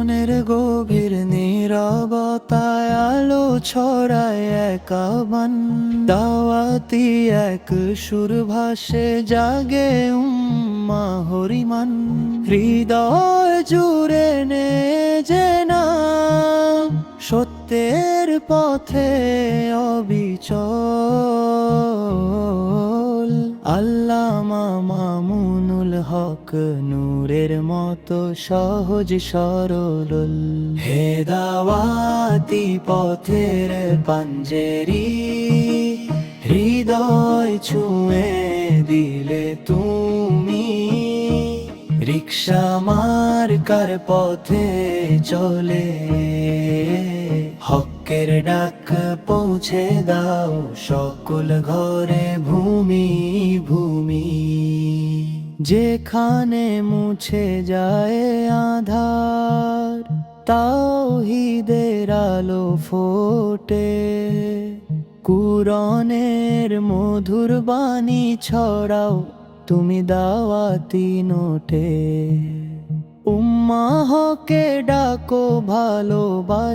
মনের গভীর নিরবতায় আলো ছড়ায় এক বন দাওয়াতি এক সুর ভাসে জাগে উম্মা হরিমন। হৃদয় জুড়ে নে যে না, সত্যের পথে অবিচল। নূরের মতো সহজ সরল। হে দাওয়াতি পথের পাঞ্জেরি, হৃদয় ছুঁয়ে দিলে তুমি। রিক্সা মার্কার পথে চলে, হকের ডাক পৌঁছে দাও সকল ঘরে ভূমি ভূমি। যেখানে মুছে যায় আধার, তাও হিদের আলো ফোটে। কুরনের মধুর বাণী ছড়াও, তুমি দাওয়াতি নোটে। উম্মা হকে ডাকো ভালোবাসায়,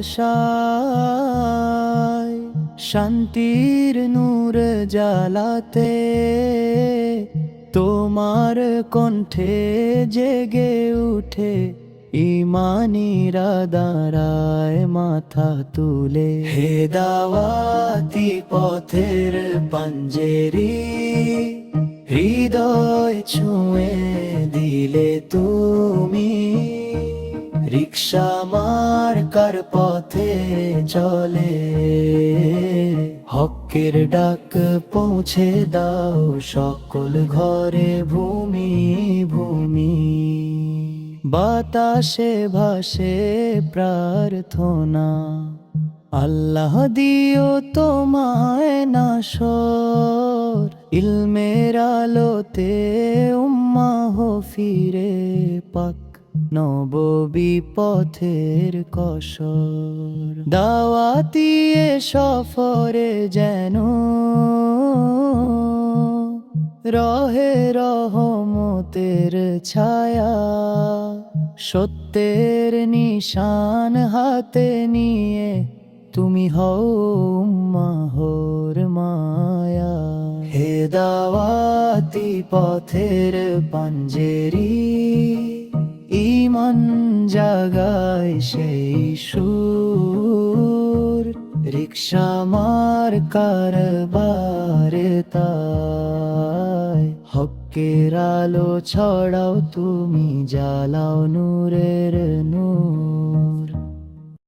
শান্তির নূর জ্বালাতে। তোমার কণ্ঠে জেগে উঠে, ইমানিরা দাঁড়ায় মাথা তুলে। হে দাওয়াতি পথের পাঞ্জেরি, হৃদয় ছুঁয়ে দিলে তুমি। রিক্সা মার্কার পথে চলে হকের ডাক পৌঁছে দাও, সকল ঘরে ভূমি ভূমি। বাতাসে ভাসে প্রার্থনা, আল্লাহ দিও তোমায় নাশর। ইলমের আলোতে উম্মাহ ফিরে পাক নববী পথের কসর দাওয়াতিয়ে সফরে যেন রহে রহমতের ছায়া, সত্যের নিশান হাতে নিয়ে তুমি হও মাহর মায়া। হে দাওয়াতি পথের পাঞ্জেরি ইমান জাগায় সেই সুর। রিক্সা মার কারবার তাই। হকের আলো ছড়াও তুমি জ্বালাও নূরের